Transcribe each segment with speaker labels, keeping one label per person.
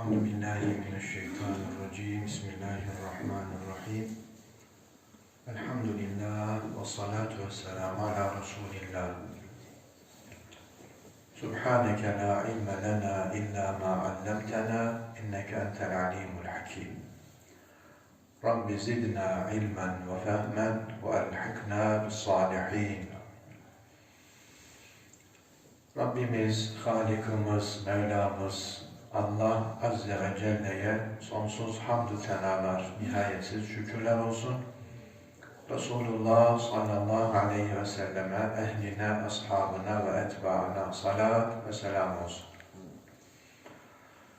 Speaker 1: أعوذ بالله من الشيطان الرجيم. بسم الله الرحمن الرحيم. الحمد لله والصلاة والسلام على رسول الله. سبحانك لا علم لنا إلا ما علمتنا إنك أنت العليم الحكيم. رب زدنا علما وفهما وألحقنا بالصالحين. Rabbimiz, Halikimiz, Mevlamız, Allah Azze ve Celle'ye sonsuz hamdü senalar, nihayetsiz şükürler olsun. Resulullah sallallahu aleyhi ve selleme, ehline, ashabına ve etbaına salat ve selam olsun.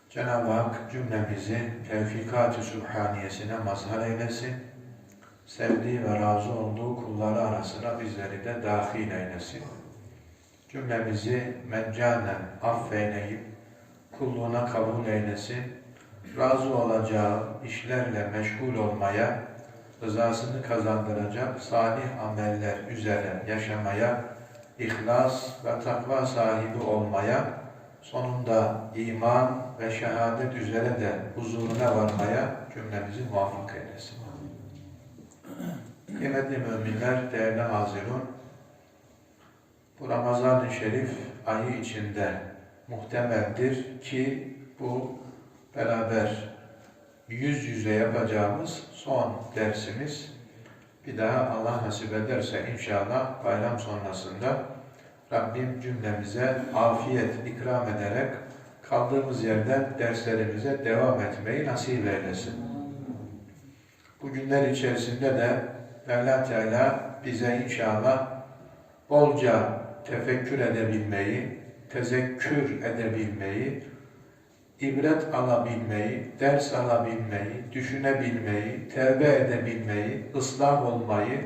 Speaker 1: Cenab-ı Hak cümlemizi tevfikat-ı sübhaniyesine mazhar eylesin. Sevdiği ve razı olduğu kulları arasına bizleri de dahil eylesin. Cümlemizi meccanen affeyleyip kulluğuna kabul eylesin. Razı olacağı işlerle meşgul olmaya, rızasını kazandıracak salih ameller üzere yaşamaya, ihlas ve takva sahibi olmaya, sonunda iman ve şehadet üzere de huzuruna varmaya cümlemizi muvaffak eylesin. Kıymetli müminler, değerli hazirun, bu Ramazan-ı Şerif ayı içinde muhtemeldir ki bu beraber yüz yüze yapacağımız son dersimiz. Bir daha Allah nasip ederse inşallah bayram sonrasında Rabbim cümlemize afiyet ikram ederek kaldığımız yerden derslerimize devam etmeyi nasip eylesin. Bu günler içerisinde de Mevla Teala bize inşallah bolca tefekkür edebilmeyi, tezekkür edebilmeyi, ibret alabilmeyi, ders alabilmeyi, düşünebilmeyi, tevbe edebilmeyi, ıslah olmayı,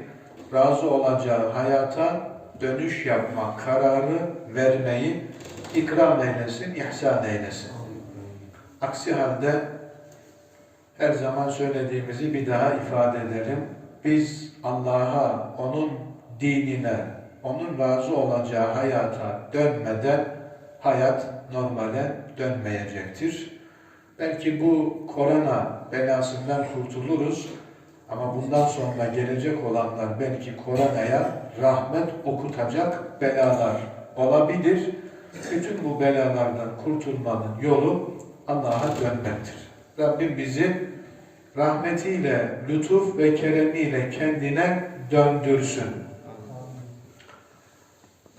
Speaker 1: razı olacağı hayata dönüş yapma kararı vermeyi ikram eylesin, ihsan eylesin. Aksi halde her zaman söylediğimizi bir daha ifade edelim. Biz Allah'a, O'nun dinine, O'nun razı olacağı hayata dönmeden hayat normale dönmeyecektir. Belki bu korona belasından kurtuluruz ama bundan sonra gelecek olanlar belki koronaya rahmet okutacak belalar olabilir. Bütün bu belalardan kurtulmanın yolu Allah'a dönmektir. Rabbim bizi rahmetiyle, lütuf ve keremiyle kendine döndürsün.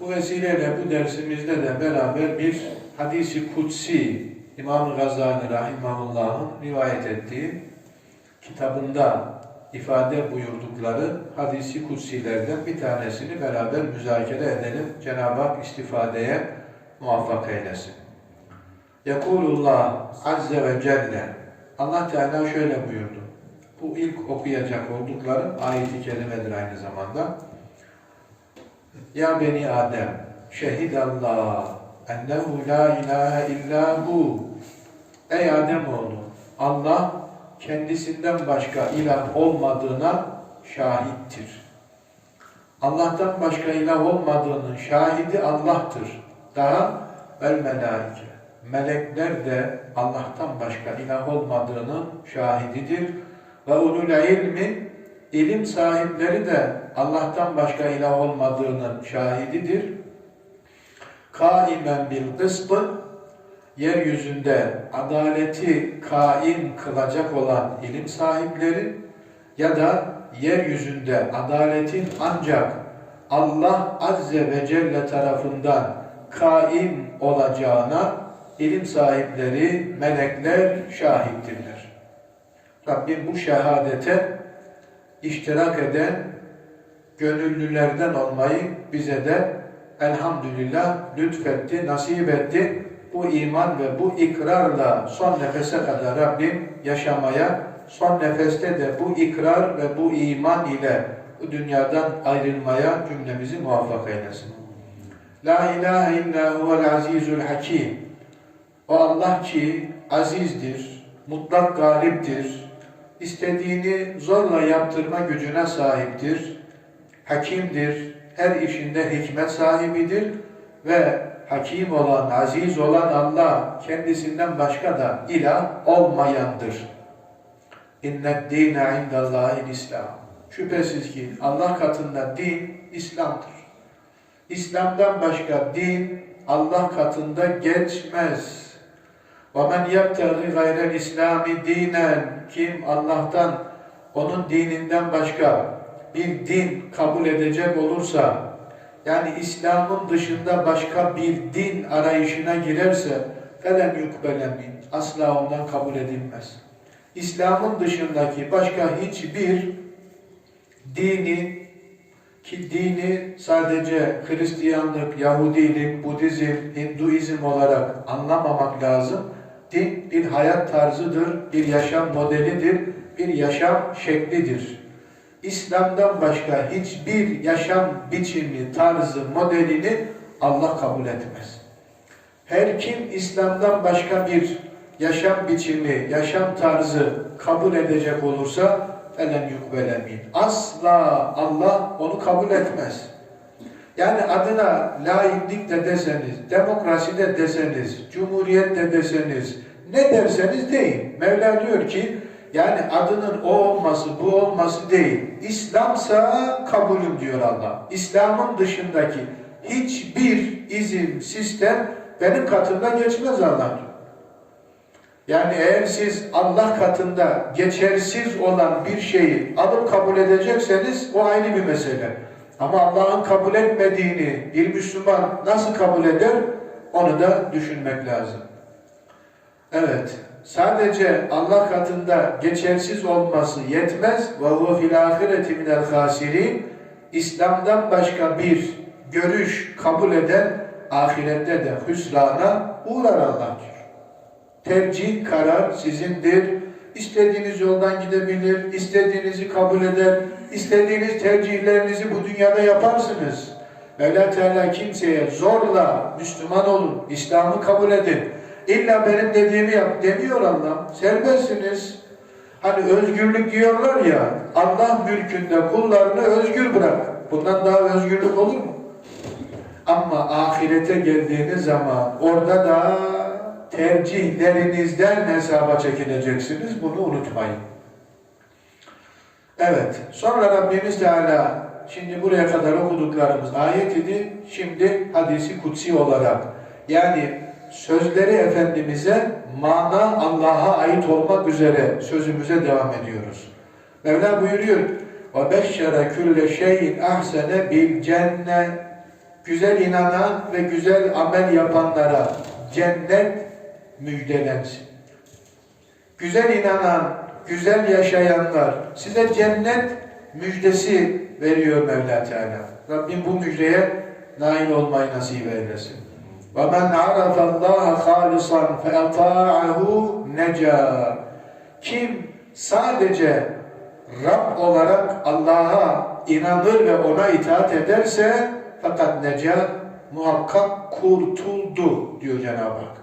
Speaker 1: Bu vesileyle bu dersimizde de beraber bir hadisi kutsi İmam Gazali Rahimahullah'ın rivayet ettiği kitabında ifade buyurdukları hadisi kutsilerden bir tanesini beraber müzakere edelim. Cenab-ı Hak istifadeye muvaffak eylesin. Yekulullah Azze ve Celle Allah Teala şöyle buyurdu. Bu ilk okuyacak olduklarım ayeti kerimedir aynı zamanda. Ya beni Adem, şehidallah ennehu la ilahe illa hu. Ey Adem oğlu, Allah kendisinden başka ilah olmadığına şahittir. Allah'tan başka ilah olmadığının şahidi Allah'tır. Daha vel melaike. Melekler de Allah'tan başka ilah olmadığının şahididir. Ve ulul ilmi ilim sahipleri de Allah'tan başka ilah olmadığının şahididir. Kaimen bil kıstı yeryüzünde adaleti kaim kılacak olan ilim sahipleri ya da yeryüzünde adaletin ancak Allah Azze ve Celle tarafından kaim olacağına ilim sahipleri, melekler şahittirler. Rabbim bu şehadete iştirak eden gönüllülerden olmayı bize de elhamdülillah lütfetti, nasip etti. Bu iman ve bu ikrarla son nefese kadar Rabbim yaşamaya, son nefeste de bu ikrar ve bu iman ile bu dünyadan ayrılmaya cümlemizi muvaffak eylesin. La ilahe illa huvel azizul hakim. O Allah ki azizdir, mutlak galiptir, istediğini zorla yaptırma gücüne sahiptir, hakimdir, her işinde hikmet sahibidir ve hakim olan, aziz olan Allah kendisinden başka da ilah olmayandır. İnned dîne indallâhil İslam. Şüphesiz ki Allah katında din İslam'dır. İslam'dan başka din Allah katında geçmez. وَمَنْ يَبْتَغِ غَيْرَ الْاِسْلَامِ dinen Kim Allah'tan, onun dininden başka bir din kabul edecek olursa, yani İslam'ın dışında başka bir din arayışına girerse, فَلَنْ يُقْبَلَ Asla ondan kabul edilmez. İslam'ın dışındaki başka hiçbir dini ki dini sadece Hristiyanlık, Yahudilik, Budizm, Hinduizm olarak anlamamak lazım. Din bir hayat tarzıdır, bir yaşam modelidir, bir yaşam şeklidir. İslam'dan başka hiçbir yaşam biçimi, tarzı, modelini Allah kabul etmez. Her kim İslam'dan başka bir yaşam biçimi, yaşam tarzı kabul edecek olursa felen yukbelemin. Asla Allah onu kabul etmez. Yani adına laiklik de deseniz, demokrasi de deseniz, cumhuriyet de deseniz, ne derseniz deyin. Mevla diyor ki, yani adının o olması, bu olması değil. İslamsa kabulüm diyor Allah. İslam'ın dışındaki hiçbir izim, sistem benim katımda geçmez Allah diyor. Yani eğer siz Allah katında geçersiz olan bir şeyi alıp kabul edecekseniz o ayrı bir mesele. Ama Allah'ın kabul etmediğini bir Müslüman nasıl kabul eder onu da düşünmek lazım. Evet, sadece Allah katında geçersiz olması yetmez. Huve fil ahireti minel hasirin. İslam'dan başka bir görüş kabul eden ahirette de hüsrana uğrar Allah. Tercih, karar sizindir. İstediğiniz yoldan gidebilir, istediğinizi kabul eder, istediğiniz tercihlerinizi bu dünyada yaparsınız. Mevla Teala kimseye zorla Müslüman olun, İslam'ı kabul edin. İlla benim dediğimi yap demiyor Allah. Serbestsiniz. Hani özgürlük diyorlar ya, Allah mülkünde kullarını özgür bırak. Bundan daha özgürlük olur mu? Ama ahirete geldiğiniz zaman orada da tercihlerinizden hesaba çekileceksiniz. Bunu unutmayın. Evet. Sonra Rabbimiz Teala şimdi buraya kadar okuduklarımız ayet idi. Şimdi hadisi kutsi olarak yani sözleri Efendimiz'e mana Allah'a ait olmak üzere sözümüze devam ediyoruz. Mevla buyuruyor وَبَشَّرَ كُلَّ شَيْءٍ اَحْسَنَ بِالْجَنَّةِ Güzel inanan ve güzel amel yapanlara cennet müjdelensin. Güzel inanan, güzel yaşayanlar size cennet müjdesi veriyor Mevla Teala. Rabbim bu müjdeye nail olmayı nasip eylesin. وَمَنْ عَرَفَ اللّٰهَ خَالِصًا فَاَطَاعَهُ نَجَى Kim sadece Rab olarak Allah'a inanır ve ona itaat ederse fakat neca muhakkak kurtuldu diyor Cenab-ı Hak.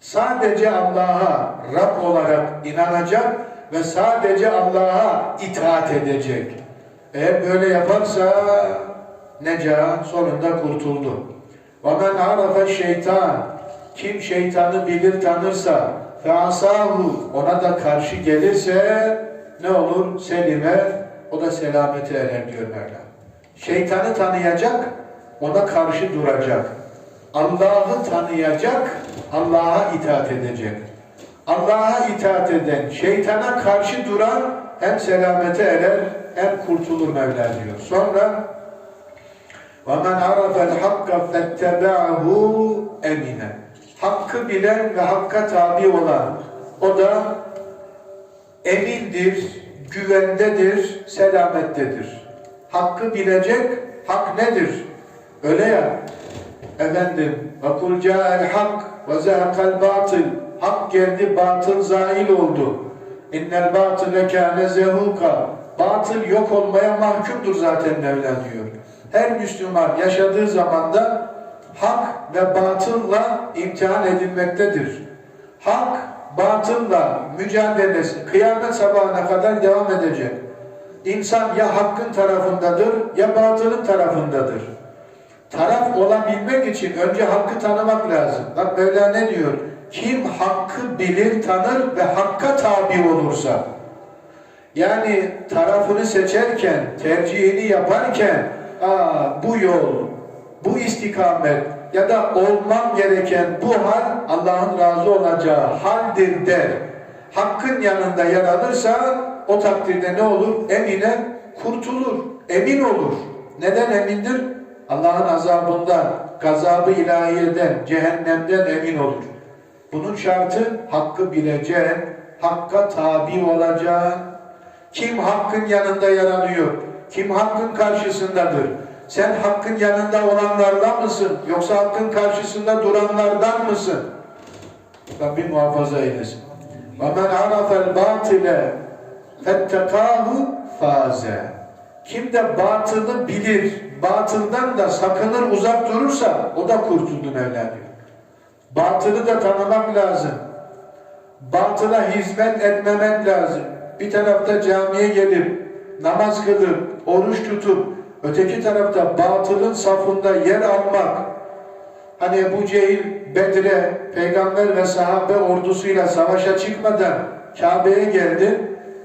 Speaker 1: Sadece Allah'a Rab olarak inanacak ve sadece Allah'a itaat edecek. Eğer böyle yaparsa neca sonunda kurtuldu. وَمَنْ عَرَفَ şeytan Kim şeytanı bilir tanırsa فَعَصَاهُ Ona da karşı gelirse ne olur? Selime o da selamete erer diyor Mevla. Şeytanı tanıyacak, ona karşı duracak. Allah'ı tanıyacak, Allah'a itaat edecek. Allah'a itaat eden, şeytana karşı duran hem selamete erer hem kurtulur Mevla diyor. Sonra وَمَنْ عَرَفَ الْحَقَّ فَاتَّبَعَهُ اَمِنًا Hakkı bilen ve hakka tabi olan, o da emindir, güvendedir, selamettedir. Hakkı bilecek, hak nedir? Öyle ya, efendim, وَقُلْ جَاءَ الْحَقِّ وَزَهَقَ الْبَاطِلِ Hak geldi, batıl zail oldu. İnnel batıle kâne zehuka. Batıl yok olmaya mahkumdur zaten Mevla diyor. Her Müslüman yaşadığı zamanda hak ve batılla imtihan edilmektedir. Hak, batılla mücadelesi kıyamet sabahına kadar devam edecek. İnsan ya hakkın tarafındadır ya batılın tarafındadır. Taraf olabilmek için önce hakkı tanımak lazım. Bak Mevla ne diyor? Kim hakkı bilir, tanır ve hakka tabi olursa. Yani tarafını seçerken, tercihini yaparken, Aa, bu yol, bu istikamet ya da olmam gereken bu hal Allah'ın razı olacağı haldir der. Hakkın yanında yer alırsa o takdirde ne olur? Emine kurtulur, emin olur. Neden emindir? Allah'ın azabından, gazabı ilahiyeden, cehennemden emin olur. Bunun şartı hakkı bileceğin, hakka tabi olacaksın. Kim hakkın yanında yer alıyor? Kim hakkın karşısındadır? Sen hakkın yanında olanlardan mısın? Yoksa hakkın karşısında duranlardan mısın? Rabbim muhafaza eylesin. وَمَنْ عَرَفَ الْبَاطِلَ فَاتَّقَاهُ فَازَ Kim de batılı bilir, batıldan da sakınır uzak durursa o da kurtuldu Mevla diyor. Batılı da tanımak lazım. Batıla hizmet etmemek lazım. Bir tarafta camiye gelip namaz kılıp, oruç tutup, öteki tarafta batılın safında yer almak. Hani Ebu Cehil Bedir'e peygamber ve sahabe ordusuyla savaşa çıkmadan Kabe'ye geldi.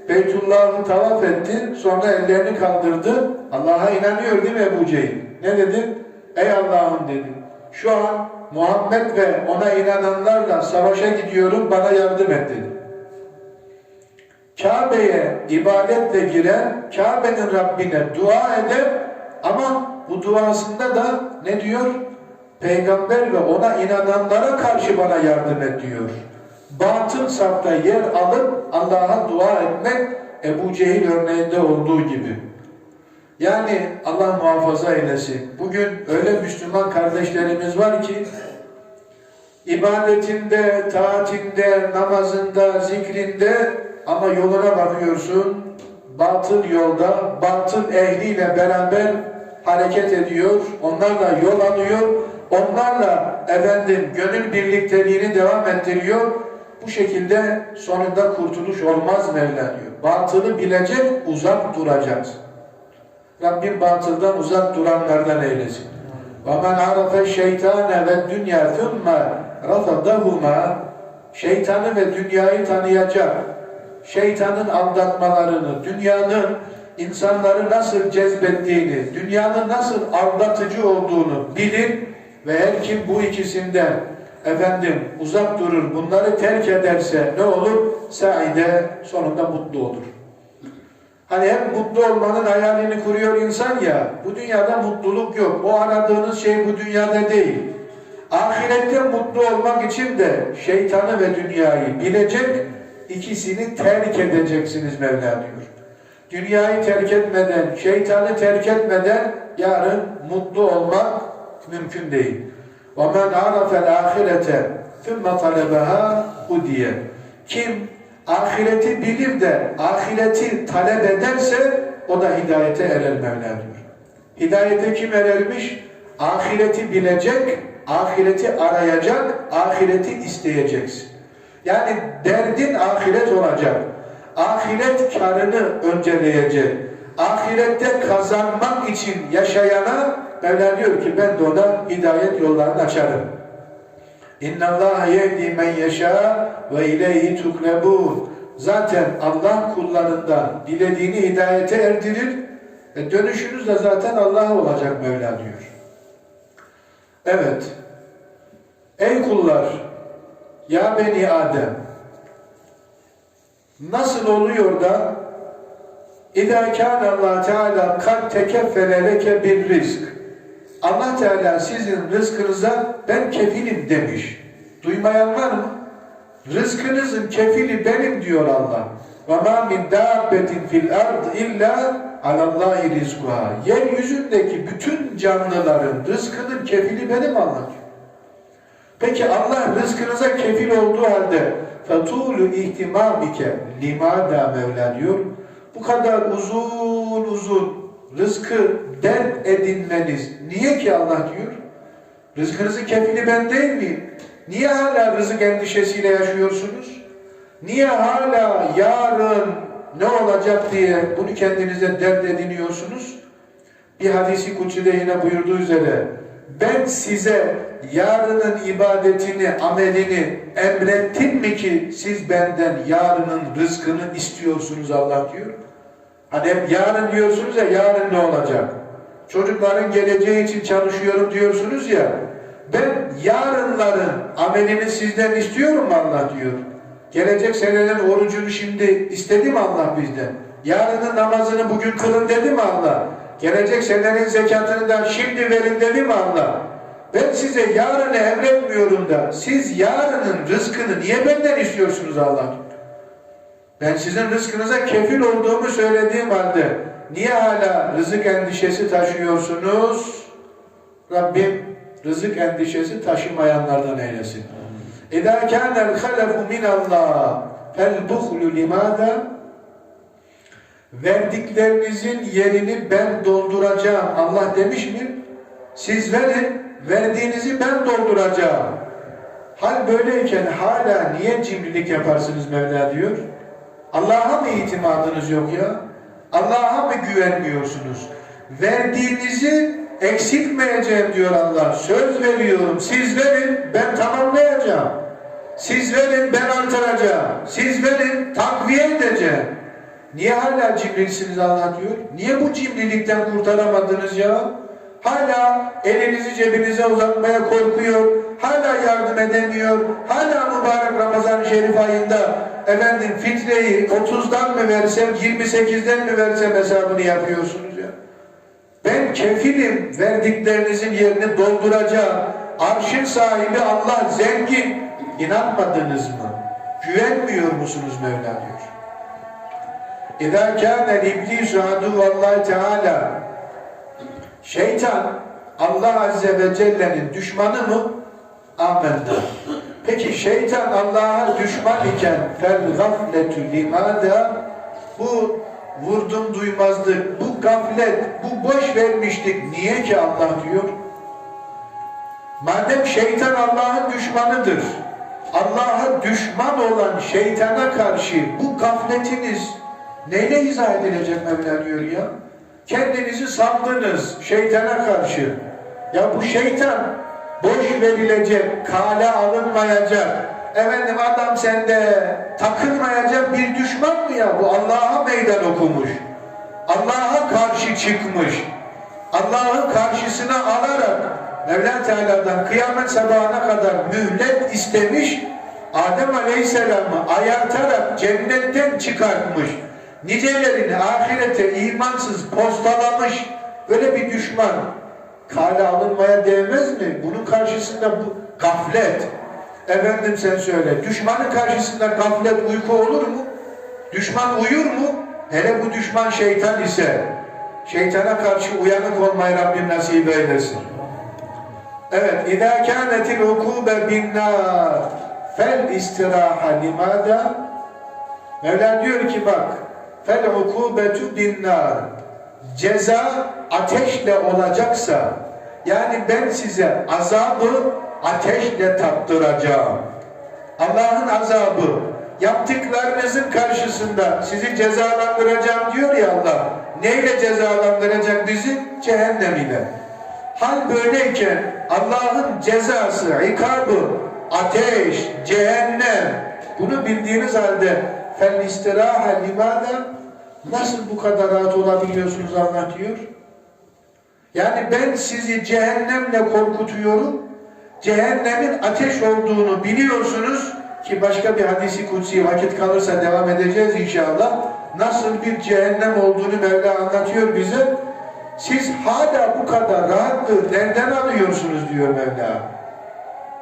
Speaker 1: Beytullah'ı tavaf etti. Sonra ellerini kaldırdı. Allah'a inanıyor değil mi Ebu Cehil? Ne dedi? Ey Allah'ım dedi. Şu an Muhammed ve ona inananlarla savaşa gidiyorum bana yardım et dedi. Kabe'ye ibadetle giren, Kabe'nin Rabbine dua eder ama bu duasında da ne diyor? Peygamber ve ona inananlara karşı bana yardım et diyor. Batıl safta yer alıp Allah'a dua etmek Ebu Cehil örneğinde olduğu gibi. Yani Allah muhafaza eylesin. Bugün öyle Müslüman kardeşlerimiz var ki ibadetinde, taatinde, namazında, zikrinde ama yoluna bakıyorsun batıl yolda, batıl ehliyle beraber hareket ediyor. Onlarla yol alıyor. Onlarla efendim gönül birlikteliğini devam ettiriyor. Bu şekilde sonunda kurtuluş olmaz Mevla diyor. Batılı bilecek, uzak duracağız. Rabbim batıldan uzak duranlardan eylesin. وَمَنْ عَرَفَ الشَّيْطَانَ وَالدُّنْيَا ثُمَّ رَفَضَهُمَا Şeytanı ve dünyayı tanıyacak. Şeytanın aldatmalarını, dünyanın insanları nasıl cezbettiğini, dünyanın nasıl aldatıcı olduğunu bilir ve her kim bu ikisinden efendim uzak durur, bunları terk ederse ne olur? Saide sonunda mutlu olur. Hani hep mutlu olmanın hayalini kuruyor insan ya, bu dünyada mutluluk yok. O aradığınız şey bu dünyada değil. Ahirette mutlu olmak için de şeytanı ve dünyayı bilecek, ikisini terk edeceksiniz Mevla diyor. Dünyayı terk etmeden, şeytanı terk etmeden yarın mutlu olmak mümkün değil. وَمَنْ عَرَفَ الْآخِرَةَ ثُمَّ طَلَبَهَا هُدِيَ Kim ahireti bilir de ahireti talep ederse o da hidayete erer Mevla diyor. Hidayete kim erermiş? Ahireti bilecek, ahireti arayacak, ahireti isteyeceksin. Yani derdin ahiret olacak. Ahiret karını önceleyecek. Ahirette kazanmak için yaşayana Mevla diyor ki ben de ona hidayet yollarını açarım. İnna Allah yehdi men yeşâ ve ileyhi tuklebûn. Zaten Allah kullarından dilediğini hidayete erdirir. ve dönüşünüz de zaten Allah'a olacak Mevla diyor. Evet. Ey kullar, ya beni Adem, nasıl oluyor da İzâ kâne Allah Teala kad tekeffele leke bir rizk. Allah Teala sizin rızkınıza ben kefilim demiş. Duymayan var mı? Rızkınızın kefili benim diyor Allah. Ve mâ min dâbbetin fil ard illa alallâhi rizkuha. Yeryüzündeki bütün canlıların rızkının kefili benim Allah diyor. Peki Allah rızkınıza kefil olduğu halde فَتُولُ ihtimamike limada Mevla diyor. Bu kadar uzun uzun rızkı dert edinmeniz niye ki Allah diyor? Rızkınızın kefili ben değil miyim? Niye hala rızık endişesiyle yaşıyorsunuz? Niye hala yarın ne olacak diye bunu kendinize dert ediniyorsunuz? Bir hadisi kutsuda yine buyurduğu üzere ben size yarının ibadetini, amelini emrettim mi ki siz benden yarının rızkını istiyorsunuz Allah diyor. Hani hep yarın diyorsunuz ya yarın ne olacak? Çocukların geleceği için çalışıyorum diyorsunuz ya. Ben yarınların amelini sizden istiyorum Allah diyor. Gelecek senenin orucunu şimdi istedi mi Allah bizden? Yarının namazını bugün kılın dedi mi Allah? Gelecek senenin zekatını da şimdi verin dedi mi Allah? Ben size yarını emretmiyorum da siz yarının rızkını niye benden istiyorsunuz Allah? Ben sizin rızkınıza kefil olduğumu söylediğim halde niye hala rızık endişesi taşıyorsunuz? Rabbim rızık endişesi taşımayanlardan eylesin. اِذَا كَانَ الْخَلَفُ مِنَ اللّٰهِ فَالْبُخْلُ لِمَاذَا Verdiklerinizin yerini ben dolduracağım. Allah demiş mi? Siz verin, verdiğinizi ben dolduracağım. Hal böyleyken hala niye cimrilik yaparsınız Mevla diyor? Allah'a mı itimadınız yok ya? Allah'a mı güvenmiyorsunuz? Verdiğinizi eksiltmeyeceğim diyor Allah. Söz veriyorum. Siz verin, ben tamamlayacağım. Siz verin, ben artıracağım. Siz verin, takviye edeceğim. Niye hala cimrilisiniz Allah diyor? Niye bu cimrilikten kurtaramadınız ya? Hala elinizi cebinize uzatmaya korkuyor. Hala yardım edemiyor. Hala mübarek Ramazan-ı Şerif ayında efendim fitreyi 30'dan mı versem 28'den mi versem hesabını yapıyorsunuz ya. Ben kefilim verdiklerinizin yerini dolduracağım. Arşın sahibi Allah zengin. İnanmadınız mı? Güvenmiyor musunuz Mevla diyor. İzâ kâne iblisu aduvallahi teâlâ Şeytan Allah Azze ve Celle'nin düşmanı mı? Amenna. Peki şeytan Allah'a düşman iken fel gafletü limada bu vurdum duymazlık, bu gaflet, bu boş vermişlik niye ki Allah diyor? Madem şeytan Allah'ın düşmanıdır, Allah'a düşman olan şeytana karşı bu gafletiniz neyle izah edilecek Mevla diyor ya? Kendinizi sandınız şeytana karşı. Ya bu şeytan boş verilecek, kale alınmayacak, efendim adam sende takılmayacak bir düşman mı ya? Bu Allah'a meydan okumuş. Allah'a karşı çıkmış. Allah'ın karşısına alarak Mevla Teala'dan kıyamet sabahına kadar mühlet istemiş. Adem Aleyhisselam'ı ayartarak cennetten çıkartmış. Nicelerini ahirete imansız postalamış. Böyle bir düşman kale alınmaya değmez mi? Bunun karşısında bu gaflet. Efendim sen söyle. Düşmanın karşısında gaflet uyku olur mu? Düşman uyur mu? Hele bu düşman şeytan ise şeytana karşı uyanık olmayı Rabbim nasip eylesin. Evet. Kânetil hukûbe binnâr fel istiraha limâdâ Mevla diyor ki bak fel hukubetu binnâr ceza ateşle olacaksa yani ben size azabı ateşle tattıracağım. Allah'ın azabı yaptıklarınızın karşısında sizi cezalandıracağım diyor ya Allah. Neyle cezalandıracak bizi? Cehennem ile. Hal böyleyken Allah'ın cezası, ikabı, ateş, cehennem bunu bildiğiniz halde fel istiraha limada nasıl bu kadar rahat olabiliyorsunuz anlatıyor? Yani ben sizi cehennemle korkutuyorum. Cehennemin ateş olduğunu biliyorsunuz ki başka bir hadisi kutsi vakit kalırsa devam edeceğiz inşallah. Nasıl bir cehennem olduğunu Mevla anlatıyor bize. Siz hala bu kadar rahatlığı nereden alıyorsunuz diyor Mevla.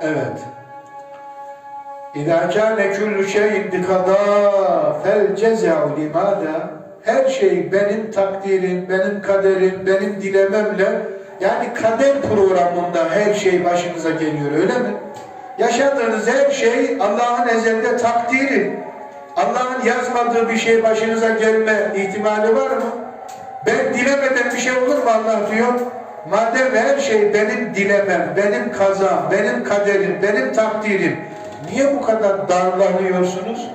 Speaker 1: Evet. Kâne küllü şeyin bikadâ fel cezâ'u limâdâ her şey benim takdirim, benim kaderim, benim dilememle yani kader programında her şey başınıza geliyor öyle mi? Yaşadığınız her şey Allah'ın ezelde takdiri. Allah'ın yazmadığı bir şey başınıza gelme ihtimali var mı? Ben dilemeden bir şey olur mu Allah diyor. Madem her şey benim dilemem, benim kazam, benim kaderim, benim takdirim. Niye bu kadar darlanıyorsunuz?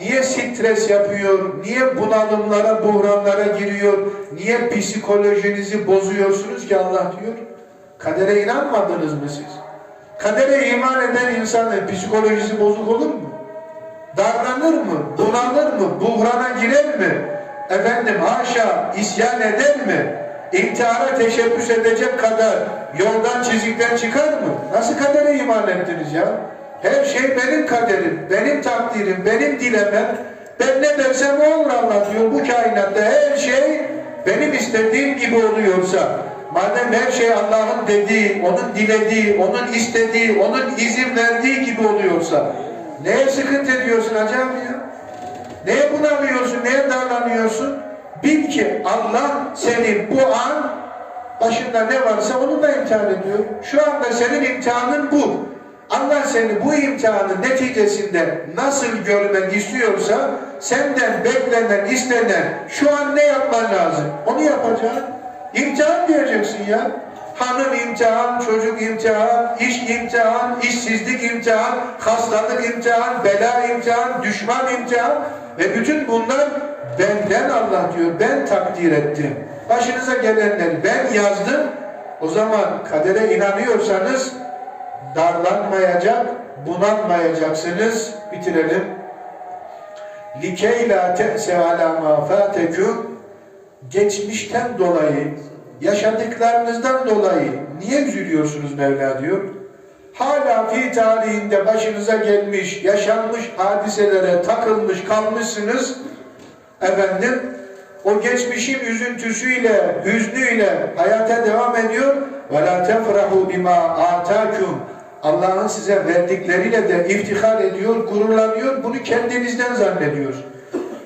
Speaker 1: Niye stres yapıyor? Niye bunalımlara, buhranlara giriyor? Niye psikolojinizi bozuyorsunuz ki Allah diyor? Kadere inanmadınız mı siz? Kadere iman eden insanın psikolojisi bozuk olur mu? Darlanır mı? Bunalır mı? Buhrana girer mi? Efendim haşa isyan eder mi? İntihara teşebbüs edecek kadar yoldan çizikten çıkar mı? Nasıl kadere iman ettiniz ya? Her şey benim kaderim, benim takdirim, benim dilemem. Ben ne dersem o olur Allah diyor. Bu kainatta her şey benim istediğim gibi oluyorsa, madem her şey Allah'ın dediği, onun dilediği, onun istediği, onun izin verdiği gibi oluyorsa, neye sıkıntı ediyorsun acaba ya? Neye bunalıyorsun, neye darlanıyorsun? Bil ki Allah seni bu an başında ne varsa onunla imtihan ediyor. Şu anda senin imtihanın bu. Allah seni bu imtihanın neticesinde nasıl görmek istiyorsa senden beklenen, istenen şu an ne yapman lazım? Onu yapacaksın. İmtihan diyeceksin ya. Hanım imtihan, çocuk imtihan, iş imtihan, işsizlik imtihan, hastalık imtihan, bela imtihan, düşman imtihan ve bütün bunlar benden Allah diyor, ben takdir ettim. Başınıza gelenleri ben yazdım. O zaman kadere inanıyorsanız darlanmayacak, bunalmayacaksınız. Bitirelim. لِكَيْ لَا تَأْسَ عَلَى مَا فَاتَكُمْ Geçmişten dolayı, yaşadıklarınızdan dolayı niye üzülüyorsunuz Mevla diyor. Hala fi tarihinde başınıza gelmiş, yaşanmış hadiselere takılmış kalmışsınız. Efendim, o geçmişin üzüntüsüyle, hüznüyle hayata devam ediyor. وَلَا تَفْرَحُوا بِمَا آتَاكُمْ Allah'ın size verdikleriyle de iftihar ediyor, gururlanıyor. Bunu kendinizden zannediyor.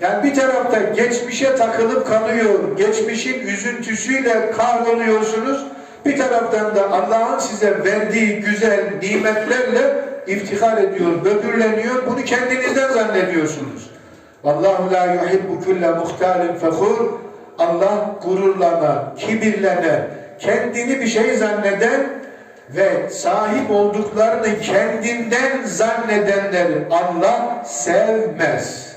Speaker 1: Yani bir tarafta geçmişe takılıp kalıyor, geçmişin üzüntüsüyle kahroluyorsunuz. Bir taraftan da Allah'ın size verdiği güzel nimetlerle iftihar ediyor, böbürleniyor. Bunu kendinizden zannediyorsunuz. Vallahu la yuhibbu kulle muhtalin fekhur. Allah gururlanan, kibirlenen, kendini bir şey zanneden ve sahip olduklarını kendinden zannedenleri Allah sevmez.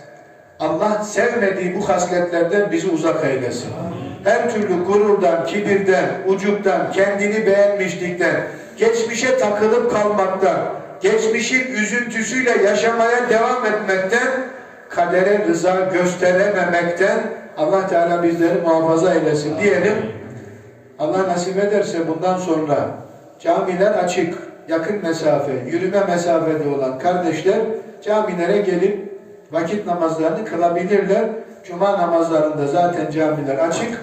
Speaker 1: Allah sevmediği bu hasletlerden bizi uzak eylesin. Her türlü gururdan, kibirden, ucuptan, kendini beğenmişlikten, geçmişe takılıp kalmaktan, geçmişin üzüntüsüyle yaşamaya devam etmekten, kadere rıza gösterememekten Allah Teala bizleri muhafaza eylesin diyelim. Allah nasip ederse bundan sonra camiler açık, yakın mesafe, yürüme mesafede olan kardeşler camilere gelip vakit namazlarını kılabilirler. Cuma namazlarında zaten camiler açık.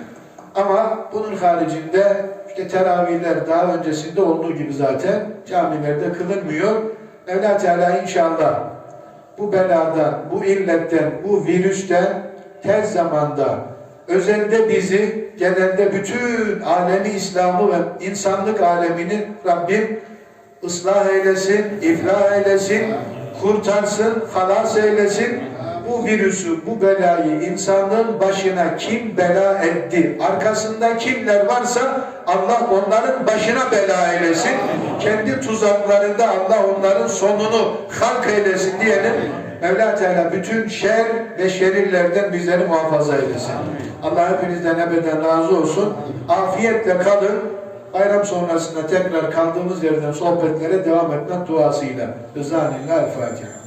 Speaker 1: Ama bunun haricinde işte teravihler daha öncesinde olduğu gibi zaten camilerde kılınmıyor. Mevla Teala inşallah bu beladan, bu illetten, bu virüsten tez zamanda özelde bizi, genelde bütün alemi İslam'ı ve insanlık alemini Rabbim ıslah eylesin, iflah eylesin, kurtarsın, halas eylesin. Bu virüsü, bu belayı insanlığın başına kim bela etti, arkasında kimler varsa Allah onların başına bela eylesin. Kendi tuzaklarında Allah onların sonunu halk eylesin diyelim. Mevla Teala bütün şer ve şerirlerden bizleri muhafaza eylesin. Allah hepinizden ebeden razı olsun. Afiyetle kalın. Bayram sonrasında tekrar kaldığımız yerden sohbetlere devam etmek duasıyla. Rızanillah El Fatiha.